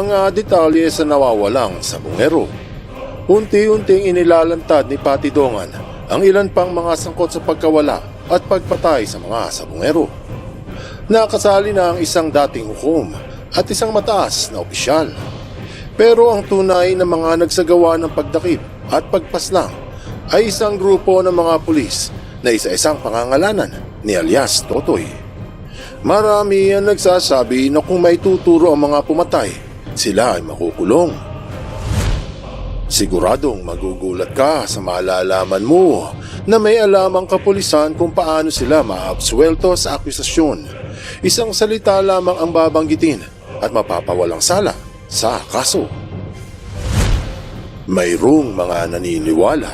Mga detalye sa nawawalang sabungero. Unti-unting inilalantad ni Patidongan ang ilan pang mga sangkot sa pagkawala at pagpatay sa mga sabungero. Nakasali na ang isang dating hukom at isang mataas na opisyal. Pero ang tunay na mga nagsagawa ng pagdakip at pagpaslang ay isang grupo ng mga pulis na isa-isang pangangalanan ni alias Totoy. Marami ang nagsasabi na kung may tuturo ang mga pumatay, sila ay makukulong. Siguradong magugulat ka sa malalaman mo na may alam ang kapulisan kung paano sila maabsuelto sa akusasyon. Isang salita lamang ang babanggitin at mapapawalang sala sa kaso. Mayroong mga naniniwala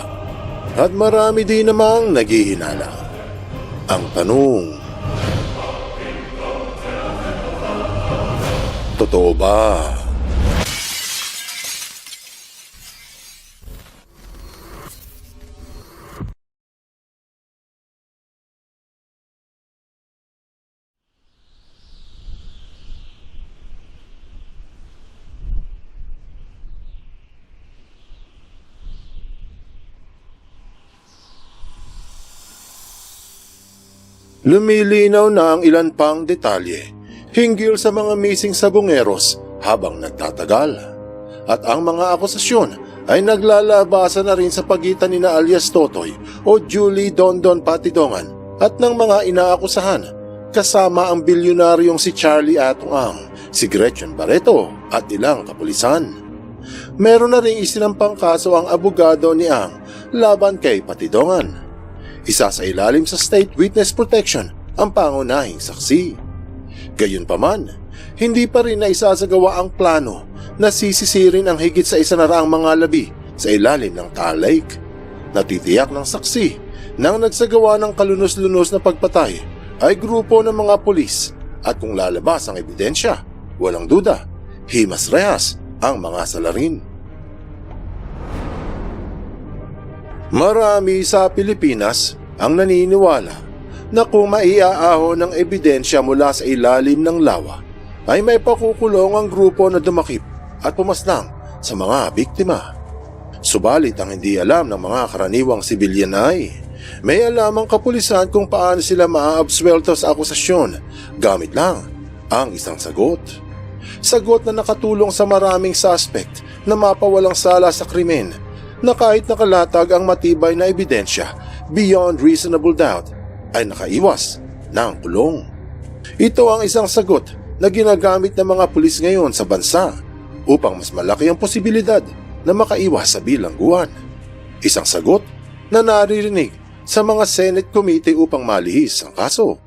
at marami din namang naghihinala. Ang tanong, Totoo ba? Lumilinaw na ang ilan pang detalye hinggil sa mga missing sabongeros habang nagtatagal. At ang mga akusasyon ay naglalabasan na rin sa pagitan ni na alias Totoy o Julie Dondon Patidongan at ng mga inaakusahan kasama ang bilyonaryong si Charlie Atong si Gretchen Barreto at ilang kapulisan. Meron na rin isinampang kaso ang abogado ni Ang laban kay Patidongan. Isa sa ilalim sa State Witness Protection ang pangunahing saksi. Gayunpaman, hindi pa rin na isasagawa ang plano na sisisirin ang higit sa isa na mga labi sa ilalim ng Taal Lake. Natitiyak ng saksi nang nagsagawa ng kalunos-lunos na pagpatay ay grupo ng mga pulis at kung lalabas ang ebidensya, walang duda, himas rehas ang mga salarin. Marami sa Pilipinas ang naniniwala na kung maiaaho ng ebidensya mula sa ilalim ng lawa, ay may pakukulong ang grupo na dumakip at pumaslang sa mga biktima. Subalit ang hindi alam ng mga karaniwang sibilyan ay may alam ang kapulisan kung paano sila maaabswelto sa akusasyon gamit lang ang isang sagot. Sagot na nakatulong sa maraming suspect na mapawalang sala sa krimen na kahit nakalatag ang matibay na ebidensya beyond reasonable doubt ay nakaiwas ng kulong. Ito ang isang sagot na ginagamit ng mga pulis ngayon sa bansa upang mas malaki ang posibilidad na makaiwas sa bilangguan. Isang sagot na naririnig sa mga Senate Committee upang malihis ang kaso.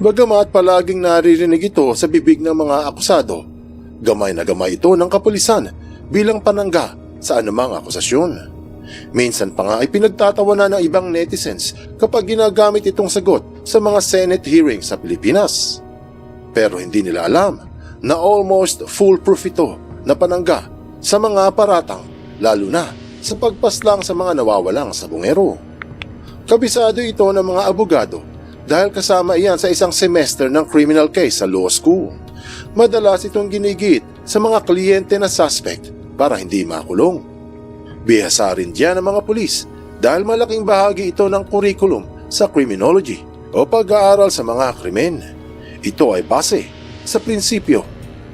Bagamat palaging naririnig ito sa bibig ng mga akusado, gamay na gamay ito ng kapulisan bilang panangga sa anumang akusasyon. Minsan pa nga ay pinagtatawanan ng ibang netizens kapag ginagamit itong sagot sa mga Senate hearings sa Pilipinas. Pero hindi nila alam na almost foolproof ito na panangga sa mga paratang lalo na sa pagpaslang sa mga nawawalang sabungero. Kabisado ito ng mga abogado dahil kasama iyan sa isang semester ng criminal case sa law school. Madalas itong ginigit sa mga kliyente na suspect para hindi makulong. Bihasa rin diyan ng mga pulis dahil malaking bahagi ito ng curriculum sa criminology o pag-aaral sa mga krimen. Ito ay base sa prinsipyo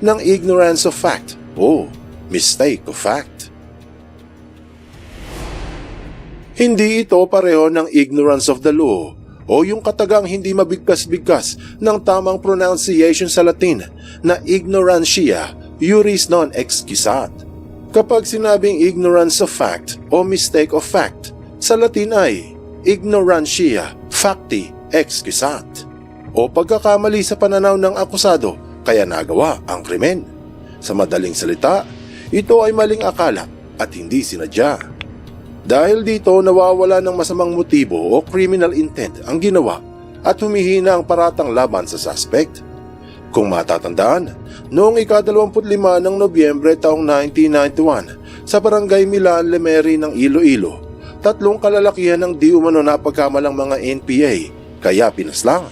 ng ignorance of fact o mistake of fact. Hindi ito pareho ng ignorance of the law o yung katagang hindi mabigkas-bigkas ng tamang pronunciation sa Latin na ignorantia juris non excusat. Kapag sinabing ignorance of fact o mistake of fact, sa Latin ay ignorantia facti excusat o pagkakamali sa pananaw ng akusado kaya nagawa ang krimen. Sa madaling salita, ito ay maling akala at hindi sinadya. Dahil dito nawawala ng masamang motibo o criminal intent ang ginawa at humihina ang paratang laban sa suspect. Kung matatandaan, noong ika-25 ng Nobyembre taong 1991 sa barangay Milan, Lemeri ng Iloilo, tatlong kalalakihan ng di umano napagkamalang mga NPA kaya pinaslang.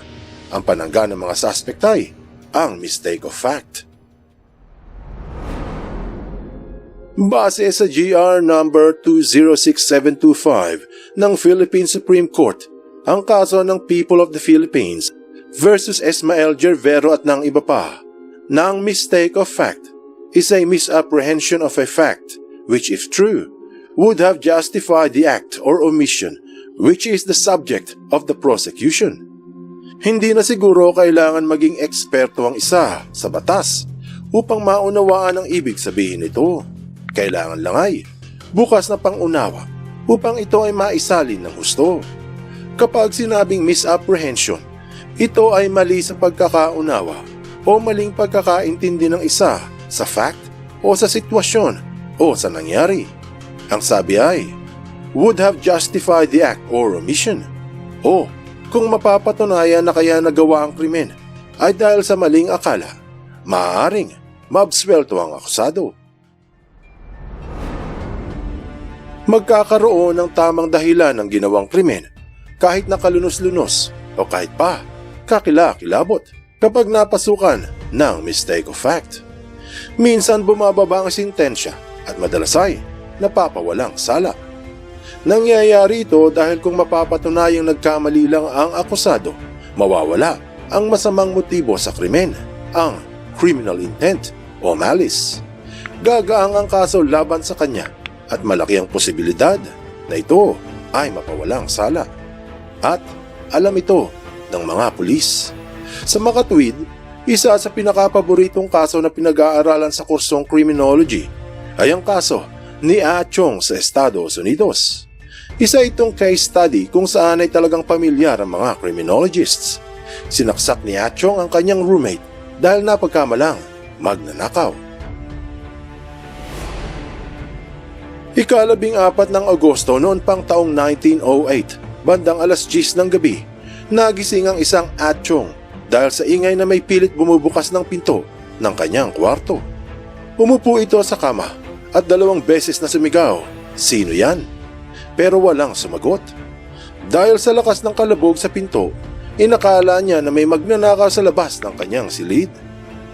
Ang panangga ng mga suspect ay ang mistake of fact. Base sa GR number 206725 ng Philippine Supreme Court, ang kaso ng People of the Philippines versus Esmael Gervero at ng iba pa, na ang mistake of fact is a misapprehension of a fact which if true would have justified the act or omission which is the subject of the prosecution. Hindi na siguro kailangan maging eksperto ang isa sa batas upang maunawaan ang ibig sabihin nito. Kailangan lang ay bukas na pangunawa upang ito ay maisalin ng husto. Kapag sinabing misapprehension, ito ay mali sa pagkakaunawa o maling pagkakaintindi ng isa sa fact o sa sitwasyon o sa nangyari. Ang sabi ay, would have justified the act or omission. O kung mapapatunayan na kaya nagawa ang krimen ay dahil sa maling akala, maaaring maabswelto ang akusado. Magkakaroon ng tamang dahilan ng ginawang krimen kahit nakalunos-lunos o kahit pa kakilakilabot kapag napasukan ng mistake of fact. Minsan bumababa ang sintensya at madalas ay napapawalang sala. Nangyayari ito dahil kung mapapatunayang nagkamali lang ang akusado, mawawala ang masamang motibo sa krimen, ang criminal intent o malice. Gagaang ang kaso laban sa kanya at malaki ang posibilidad na ito ay mapawalang sala. At alam ito ng mga pulis. Sa makatwid, isa sa pinakapaboritong kaso na pinag-aaralan sa kursong criminology ay ang kaso ni Chong sa Estados Unidos. Isa itong case study kung saan ay talagang pamilyar ang mga criminologists. Sinaksak ni Chong ang kanyang roommate dahil napagkamalang magnanakaw. Ikalabing apat ng Agosto noon pang taong 1908, bandang alas 10 ng gabi, nagising ang isang atchong dahil sa ingay na may pilit bumubukas ng pinto ng kanyang kwarto. Umupo ito sa kama at dalawang beses na sumigaw, Sino yan? Pero walang sumagot. Dahil sa lakas ng kalabog sa pinto, inakala niya na may magnanakaw sa labas ng kanyang silid.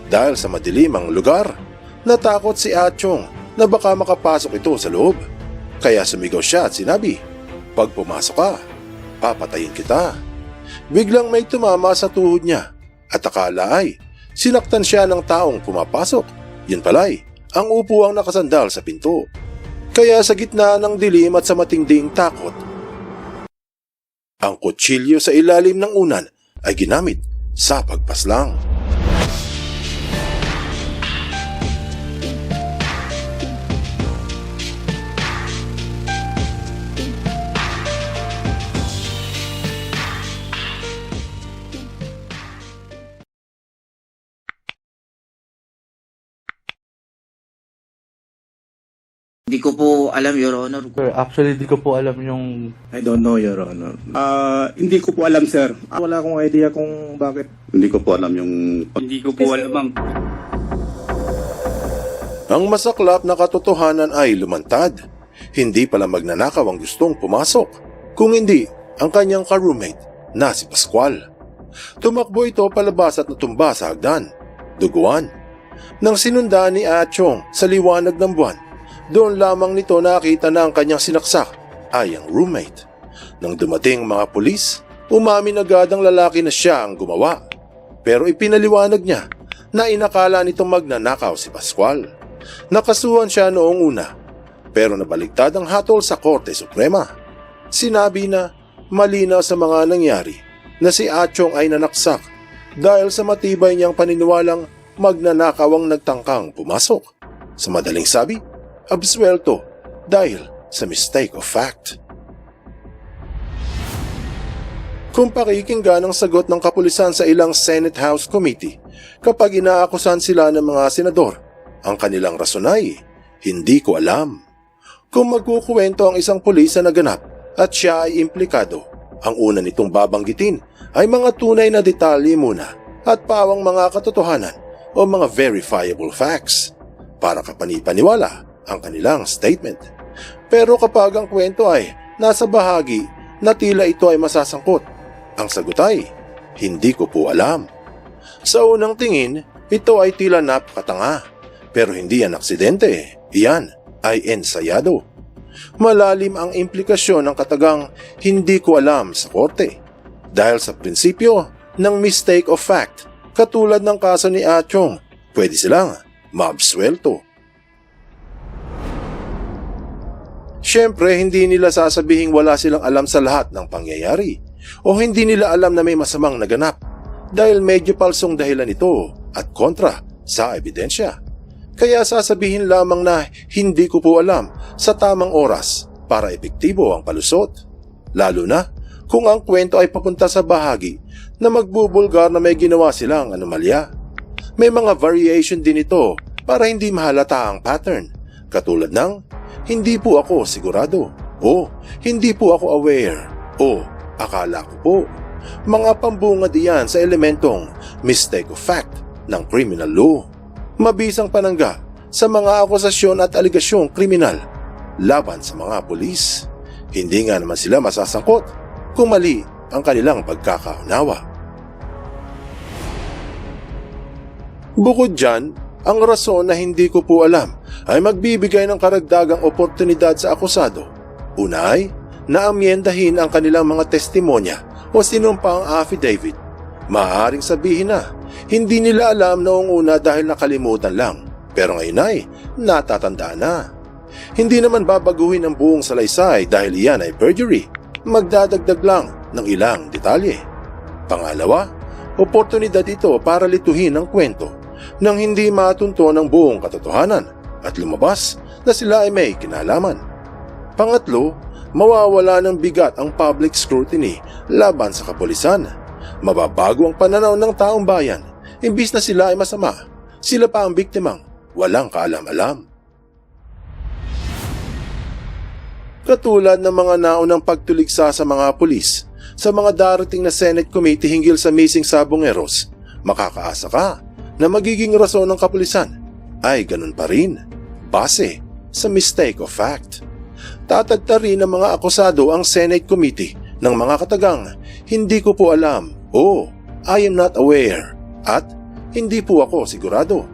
Dahil sa madilim ang lugar, natakot si Atchong na baka makapasok ito sa loob. Kaya sumigaw siya at sinabi, Pag pumasok ka, papatayin kita. Biglang may tumama sa tuhod niya at akala ay sinaktan siya ng taong pumapasok. Yun pala'y ang upuang nakasandal sa pinto. Kaya sa gitna ng dilim at sa matinding takot, ang kutsilyo sa ilalim ng unan ay ginamit sa pagpaslang. Hindi ko po alam, Your Honor. Sir, actually, di ko po alam yung... I don't know, Your Honor. Ah, hindi ko po alam, sir. Ah, Wala akong idea kung bakit. Hindi ko po alam yung Hindi ko po alam, ma'am. Ang masaklap na katotohanan ay lumantad. Hindi pala magnanakaw ang gustong pumasok. Kung hindi, ang kanyang ka-roommate na si Pascual. Tumakbo ito palabas at natumba sa hagdan. Duguan. Nang sinundan ni Achong sa liwanag ng buwan, doon lamang nito nakita na ang kanyang sinaksak ay ang roommate. Nang dumating mga pulis, umamin agad ang lalaki na siya ang gumawa. Pero ipinaliwanag niya na inakala nitong magnanakaw si Pascual. Nakasuhan siya noong una, pero nabaligtad ang hatol sa Korte Suprema. Sinabi na malinaw sa mga nangyari na si Achong ay nanaksak dahil sa matibay niyang paniniwalang magnanakaw ang nagtangkang pumasok. Sa madaling sabi, absuelto dahil sa mistake of fact. Kung pakikinggan ang sagot ng kapulisan sa ilang Senate House Committee kapag inaakusan sila ng mga senador, ang kanilang rason ay, hindi ko alam. Kung magkukuwento ang isang pulis na naganap at siya ay implikado, ang una nitong babanggitin ay mga tunay na detalye muna at pawang mga katotohanan o mga verifiable facts para kapanipaniwala ang kanilang statement. Pero kapag ang kwento ay nasa bahagi na tila ito ay masasangkot, ang sagot ay, hindi ko po alam. Sa unang tingin, ito ay tila napakatanga. Pero hindi yan aksidente. Iyan ay ensayado. Malalim ang implikasyon ng katagang hindi ko alam sa korte. Dahil sa prinsipyo ng mistake of fact, katulad ng kaso ni Achong, pwede silang maabswelto. Siyempre, hindi nila sasabihing wala silang alam sa lahat ng pangyayari o hindi nila alam na may masamang naganap dahil medyo palsong dahilan ito at kontra sa ebidensya. Kaya sasabihin lamang na hindi ko po alam sa tamang oras para epektibo ang palusot. Lalo na kung ang kwento ay papunta sa bahagi na magbubulgar na may ginawa silang anomalya. May mga variation din ito para hindi mahalata ang pattern. Katulad ng, hindi po ako sigurado. O, hindi po ako aware. O, akala ko po. Mga pambungad iyan sa elementong mistake of fact ng criminal law. Mabisang panangga sa mga akusasyon at aligasyong kriminal laban sa mga pulis. Hindi nga naman sila masasangkot kung mali ang kanilang pagkakaunawa. Bukod dyan, ang rason na hindi ko po alam ay magbibigay ng karagdagang oportunidad sa akusado. Una ay, naamyendahin ang kanilang mga testimonya o sinumpang affidavit. Maaaring sabihin na, hindi nila alam noong una dahil nakalimutan lang. Pero ngayon ay, natatandaan na. Hindi naman babaguhin ang buong salaysay dahil iyan ay perjury. Magdadagdag lang ng ilang detalye. Pangalawa, oportunidad ito para lituhin ang kwento nang hindi matunto ng buong katotohanan at lumabas na sila ay may kinalaman. Pangatlo, mawawala ng bigat ang public scrutiny laban sa kapulisan. Mababago ang pananaw ng taong bayan. Imbis na sila ay masama, sila pa ang biktimang walang kaalam-alam. Katulad ng mga naunang pagtuligsa sa mga pulis sa mga darating na Senate Committee hinggil sa missing sabongeros, makakaasa ka na magiging rason ng kapulisan ay ganun pa rin, base sa mistake of fact. Tatagta rin ng mga akusado ang Senate Committee ng mga katagang hindi ko po alam o I am not aware at hindi po ako sigurado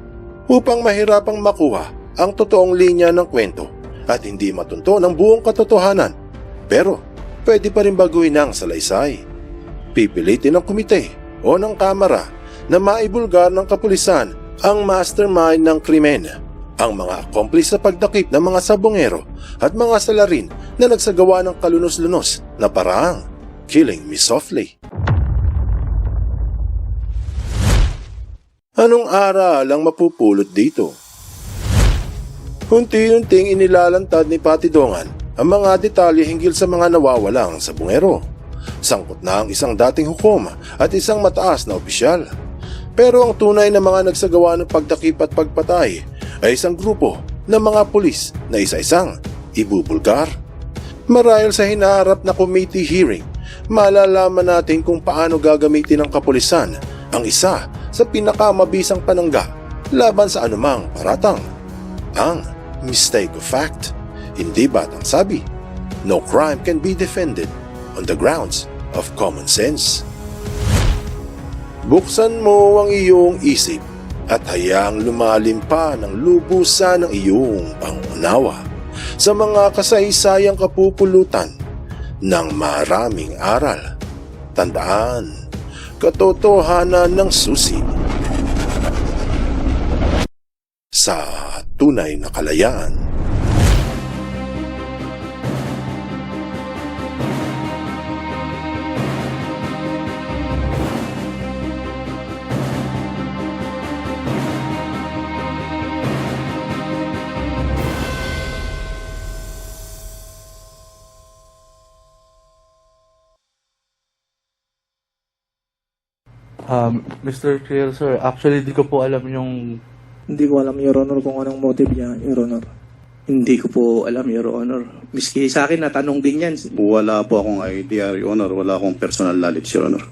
upang mahirapang makuha ang totoong linya ng kwento at hindi matunto ng buong katotohanan. Pero pwede pa rin baguhin ang salaysay. Pipilitin ng komite o ng kamara na maibulgar ng kapulisan ang mastermind ng krimen, ang mga accomplice sa pagdakip ng mga sabongero at mga salarin na nagsagawa ng kalunos-lunos na paraang killing me softly. Anong aral ang mapupulot dito? Unti-unting inilalantad ni Patidongan ang mga detalye hinggil sa mga nawawalang sabongero. Sangkot na ang isang dating hukom at isang mataas na opisyal. Pero ang tunay na mga nagsagawa ng pagdakip at pagpatay ay isang grupo ng mga pulis na isa-isang ibubulgar. Marahil sa hinaharap na committee hearing, malalaman natin kung paano gagamitin ng kapulisan ang isa sa pinakamabisang panangga laban sa anumang paratang. Ang mistake of fact. Hindi ba't ang sabi, no crime can be defended on the grounds of common sense. Buksan mo ang iyong isip at hayaang lumalim pa ng lubusan ng iyong pangunawa sa mga kasaysayang kapupulutan ng maraming aral. Tandaan, katotohanan ng susi sa tunay na kalayaan. Um, Mr. Clear, sir, actually di ko po alam yung Hindi ko alam, Your Honor, kung anong motive niya, Your Honor. Hindi ko po alam, Your Honor. Miski sa akin, natanong din yan. Wala po akong idea, Your Honor. Wala akong personal knowledge, Your Honor.